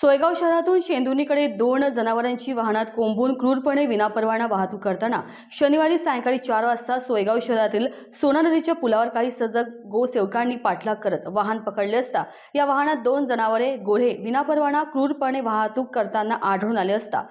सोयगाव शहरातून शेंदुनीकडे दोन जनावरांची वाहनात कोंबून क्रूरपणे विनापरवाना वाहतूक करताना शनिवारी सायंकाळी चार वाजता सोयगाव शहरातील सोना नदीच्या पुलावर काही सजग गोसेवकांनी पाठलाग करत वाहन पकडले असता या वाहनात दोन जनावरे गोढे विनापरवाना क्रूरपणे वाहतूक करताना आढळून आले असता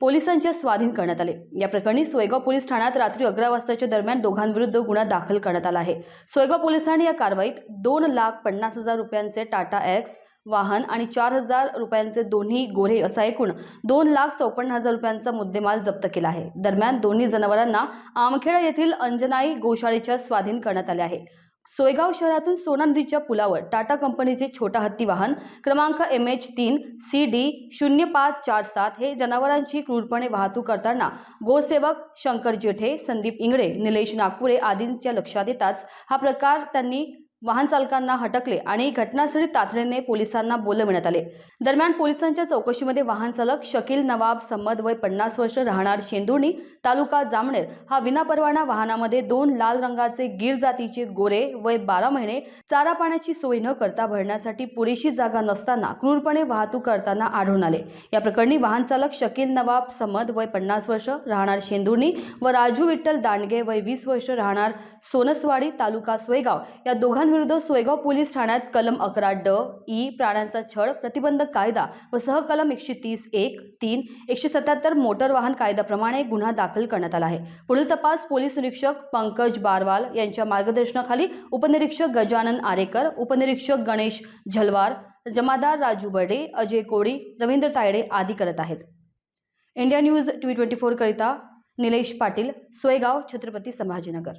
पोलिसांच्या स्वाधीन करण्यात आले. या प्रकरणी सोयगाव पोलीस ठाण्यात रात्री अकरा वाजताच्या दरम्यान दोघांविरुद्ध गुन्हा दाखल करण्यात आला आहे. सोयगाव पोलिसांनी या कारवाईत दोन लाख पन्नास हजार रुपयांचे टाटा एक्स वाहन आणि चार हजार रुपयांचे दोन्ही गोरे असा एकूण दोन लाख चौपन्न हजार रुपयांचा मुद्देमाल जप्त केला आहे. दरम्यान दोन्ही जनावरांना आमखेडा येथील अंजनाई गोशाळेच्या स्वाधीन करण्यात आले आहे. सोयगाव शहरातून सोना नदीच्या पुलावर टाटा कंपनीचे छोटा हत्ती वाहन क्रमांक एम एच तीन सी डी शून्य पाच चार सात हे जनावरांची क्रूरपणे वाहतूक करताना गोसेवक शंकर जेठे संदीप इंगळे निलेश नागपुरे आदींच्या लक्षात येताच हा प्रकार त्यांनी वाहन चालकांना हटकले आणि घटनास्थळी तातडीने पोलिसांना बोलविण्यात आले. दरम्यान पोलिसांच्या चौकशीमध्ये वाहन चालक शकील नवाब संमद वय पन्नास वर्ष राहणार शेंदुर्णी तालुका जामनेर हा विनापरवाना वाहनामध्ये दोन लाल रंगाचे गीर जातीचे गोरे वय बारा महिने चारा पाण्याची सोय न करता भरण्यासाठी पुरेशी जागा नसताना क्रूरपणे वाहतूक करताना आढळून आले. या प्रकरणी वाहन चालक शकील नवाब संमद वय पन्नास वर्ष राहणार शेंदुर्णी व राजू विठ्ठल दांडगे वय वीस वर्ष राहणार सोनसवाडी तालुका सोयगाव या दोघां दोघांविरुद्ध सोयगाव पोलीस ठाण्यात कलम अकरा ड ई प्राण्यांचा छळ प्रतिबंधक कायदा व सहकलम एकशे तीस एक तीन एकशे सत्याहत्तर मोटर वाहन कायद्याप्रमाणे गुन्हा दाखल करण्यात आला आहे. पुढील तपास पोलीस निरीक्षक पंकज बारवाल यांच्या मार्गदर्शनाखाली उपनिरीक्षक गजानन आरेकर उपनिरीक्षक गणेश झलवार जमादार राजू बर्डे अजय कोळी रवींद्र तायडे आदी करत आहेत. इंडिया न्यूज टी ट्वेंटी फोरकरिता निलेश पाटील सोयगाव छत्रपती संभाजीनगर.